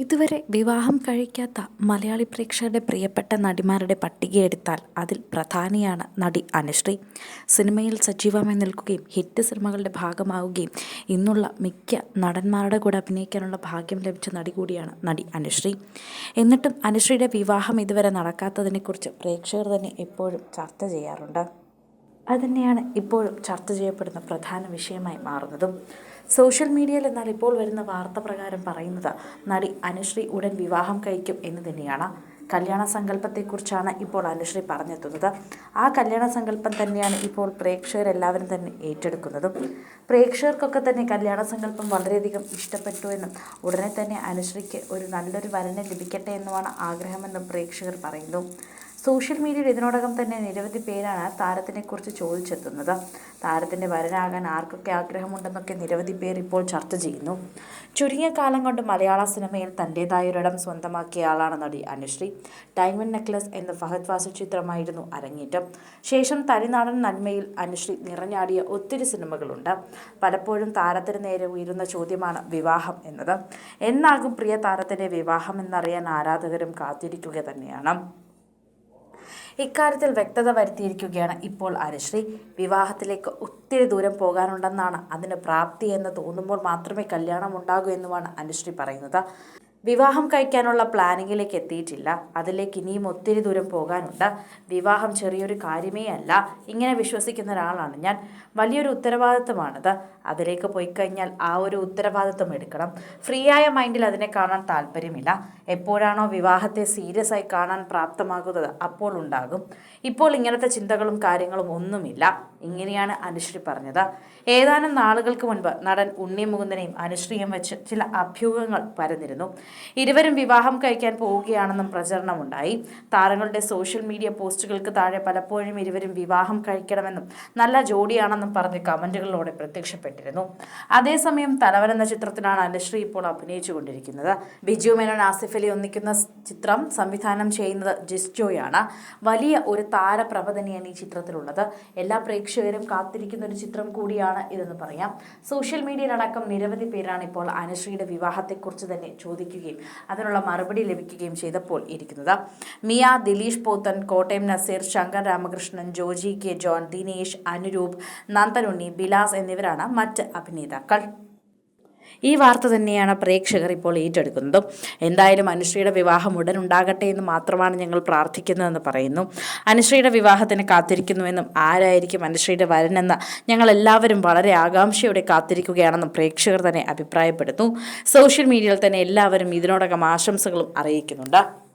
ഇതുവരെ വിവാഹം കഴിക്കാത്ത മലയാളി പ്രേക്ഷകരുടെ പ്രിയപ്പെട്ട നടിമാരുടെ പട്ടികയെടുത്താൽ അതിൽ പ്രധാനിയാണ് നടി അനുശ്രീ. സിനിമയിൽ സജീവമായി നിൽക്കുകയും ഹിറ്റ് സിനിമകളുടെ ഭാഗമാവുകയും ഇന്നുള്ള മിക്ക നടന്മാരുടെ കൂടെ അഭിനയിക്കാനുള്ള ഭാഗ്യം ലഭിച്ച നടി കൂടിയാണ് നടി അനുശ്രീ. എന്നിട്ടും അനുശ്രീയുടെ വിവാഹം ഇതുവരെ നടക്കാത്തതിനെക്കുറിച്ച് പ്രേക്ഷകർ തന്നെ എപ്പോഴും ചർച്ച ചെയ്യാറുണ്ട്. അതുതന്നെയാണ് ഇപ്പോൾ ചർച്ച ചെയ്യപ്പെടുന്ന പ്രധാന വിഷയമായി മാറുന്നതും. സോഷ്യൽ മീഡിയയിൽ എന്നാൽ ഇപ്പോൾ വരുന്ന വാർത്ത പ്രകാരം പറയുന്നത് നടി അനുശ്രീ ഉടൻ വിവാഹം കഴിക്കും എന്ന് തന്നെയാണ്. കല്യാണ സങ്കല്പത്തെക്കുറിച്ചാണ് ഇപ്പോൾ അനുശ്രീ പറഞ്ഞെത്തുന്നത്. ആ കല്യാണ സങ്കല്പം തന്നെയാണ് ഇപ്പോൾ പ്രേക്ഷകരെല്ലാവരും തന്നെ ഏറ്റെടുക്കുന്നതും. പ്രേക്ഷകർക്കൊക്കെ തന്നെ കല്യാണ സങ്കല്പം വളരെയധികം ഇഷ്ടപ്പെട്ടു എന്നും ഉടനെ തന്നെ അനുശ്രീക്ക് ഒരു നല്ലൊരു വരനെ ലഭിക്കട്ടെ എന്നുമാണ് ആഗ്രഹമെന്നും പ്രേക്ഷകർ പറയുന്നു. സോഷ്യൽ മീഡിയയിൽ ഇതിനോടകം തന്നെ നിരവധി പേരാണ് താരത്തിനെക്കുറിച്ച് ചോദിച്ചെത്തുന്നത്. താരത്തിന്റെ വരനാകാൻ ആർക്കൊക്കെ ആഗ്രഹമുണ്ടെന്നൊക്കെ നിരവധി പേർ ഇപ്പോൾ ചർച്ച ചെയ്യുന്നു. ചുരുങ്ങിയ കാലം കൊണ്ട് മലയാള സിനിമയിൽ തന്റേതായ ഒരിടം സ്വന്തമാക്കിയ ആളാണ് നടി അനുശ്രീ. ഡയമണ്ട് നെക്ലസ് എന്ന ഫഹദ് വാസ ചിത്രമായിരുന്നു അരങ്ങേറ്റം. ശേഷം തനിനാടൻ നന്മയിൽ അനുശ്രീ നിറഞ്ഞാടിയ ഒത്തിരി സിനിമകളുണ്ട്. പലപ്പോഴും താരത്തിന് നേരെ ഉയരുന്ന ചോദ്യമാണ് വിവാഹം എന്നത്. എന്നാകും പ്രിയ താരത്തിന്റെ വിവാഹം എന്നറിയാൻ ആരാധകരും കാത്തിരിക്കുക തന്നെയാണ്. ഇക്കാര്യത്തിൽ വ്യക്തത വരുത്തിയിരിക്കുകയാണ്. ഇപ്പോൾ അനുശ്രീ വിവാഹത്തിലേക്ക് ഒത്തിരി ദൂരം പോകാനുണ്ടെന്നാണ് അതിന് പ്രാപ്തി എന്ന് തോന്നുമ്പോൾ മാത്രമേ കല്യാണം ഉണ്ടാകൂ എന്നുമാണ് അനുശ്രീ പറയുന്നത്. വിവാഹം കഴിക്കാനുള്ള പ്ലാനിങ്ങിലേക്ക് എത്തിയിട്ടില്ല. അതിലേക്ക് ഇനിയും ഒത്തിരി ദൂരം പോകാനുണ്ട്. വിവാഹം ചെറിയൊരു കാര്യമേ അല്ല. ഇങ്ങനെ വിശ്വസിക്കുന്ന ഒരാളാണ് ഞാൻ. വലിയൊരു ഉത്തരവാദിത്വമാണത്. അതിലേക്ക് പോയി കഴിഞ്ഞാൽ ആ ഒരു ഉത്തരവാദിത്വം എടുക്കണം. ഫ്രീ ആയ മൈൻഡിൽ അതിനെ കാണാൻ താല്പര്യമില്ല. എപ്പോഴാണോ വിവാഹത്തെ സീരിയസ് ആയി കാണാൻ പ്രാപ്തമാകുന്നത് അപ്പോൾ ഉണ്ടാകും. ഇപ്പോൾ ഇങ്ങനത്തെ ചിന്തകളും കാര്യങ്ങളും ഒന്നുമില്ല. ഇങ്ങനെയാണ് അനുശ്രീ പറഞ്ഞത്. ഏതാനും നാളുകൾക്ക് മുൻപ് നടൻ ഉണ്ണി മുകുന്ദനെയും അനുശ്രീയും വെച്ച് ചില അഭ്യൂഹങ്ങൾ പരന്നിരുന്നു. ഇരുവരും വിവാഹം കഴിക്കാൻ പോവുകയാണെന്നും പ്രചരണമുണ്ടായി. താരങ്ങളുടെ സോഷ്യൽ മീഡിയ പോസ്റ്റുകൾക്ക് താഴെ പലപ്പോഴും ഇരുവരും വിവാഹം കഴിക്കണമെന്നും നല്ല ജോഡിയാണെന്നും പറഞ്ഞ് കമന്റുകളിലൂടെ പ്രത്യക്ഷപ്പെട്ടിരുന്നു. അതേസമയം തലവൻ എന്ന ചിത്രത്തിലാണ് അനുശ്രീ ഇപ്പോൾ അഭിനയിച്ചുകൊണ്ടിരിക്കുന്നത്. ബിജു മേനോൻ ആസിഫ് അലി ഒന്നിക്കുന്ന ചിത്രം സംവിധാനം ചെയ്യുന്നത് ജിസ്ജോയാണ് വലിയ ഒരു താരപ്രഭ ഈ ചിത്രത്തിലുള്ളത്. എല്ലാ പ്രേക്ഷകരും കാത്തിരിക്കുന്ന ഒരു ചിത്രം കൂടിയാണ് ഇതെന്ന് പറയാം. സോഷ്യൽ മീഡിയയിലടക്കം നിരവധി പേരാണ് ഇപ്പോൾ അനുശ്രീയുടെ വിവാഹത്തെക്കുറിച്ച് തന്നെ ചോദിക്കുകയും അതിനുള്ള മറുപടി ലഭിക്കുകയും ചെയ്തപ്പോൾ ഇരിക്കുന്നത്. മിയ ദിലീഷ് പോത്തൻ കോട്ടയം നസീർ ശങ്കർ രാമകൃഷ്ണൻ ജോജി കെ ജോൺ ദിനേശ് അനുരൂപ് നന്ദനുണ്ണി ബിലാസ് എന്നിവരാണ് മറ്റ് അഭിനേതാക്കൾ. ഈ വാർത്ത തന്നെയാണ് പ്രേക്ഷകർ ഇപ്പോൾ ഏറ്റെടുക്കുന്നതും. എന്തായാലും അനുശ്രീയുടെ വിവാഹം ഉടൻ ഉണ്ടാകട്ടെ എന്ന് മാത്രമാണ് ഞങ്ങൾ പ്രാർത്ഥിക്കുന്നതെന്ന് പറയുന്നു. അനുശ്രീയുടെ വിവാഹത്തിന് കാത്തിരിക്കുന്നുവെന്നും ആരായിരിക്കും അനുശ്രീയുടെ വരനെന്ന് ഞങ്ങൾ എല്ലാവരും വളരെ ആകാംക്ഷയോടെ കാത്തിരിക്കുകയാണെന്നും പ്രേക്ഷകർ തന്നെ അഭിപ്രായപ്പെടുന്നു. സോഷ്യൽ മീഡിയയിൽ തന്നെ എല്ലാവരും ഇതിനോടകം ആശംസകളും അറിയിക്കുന്നുണ്ട്.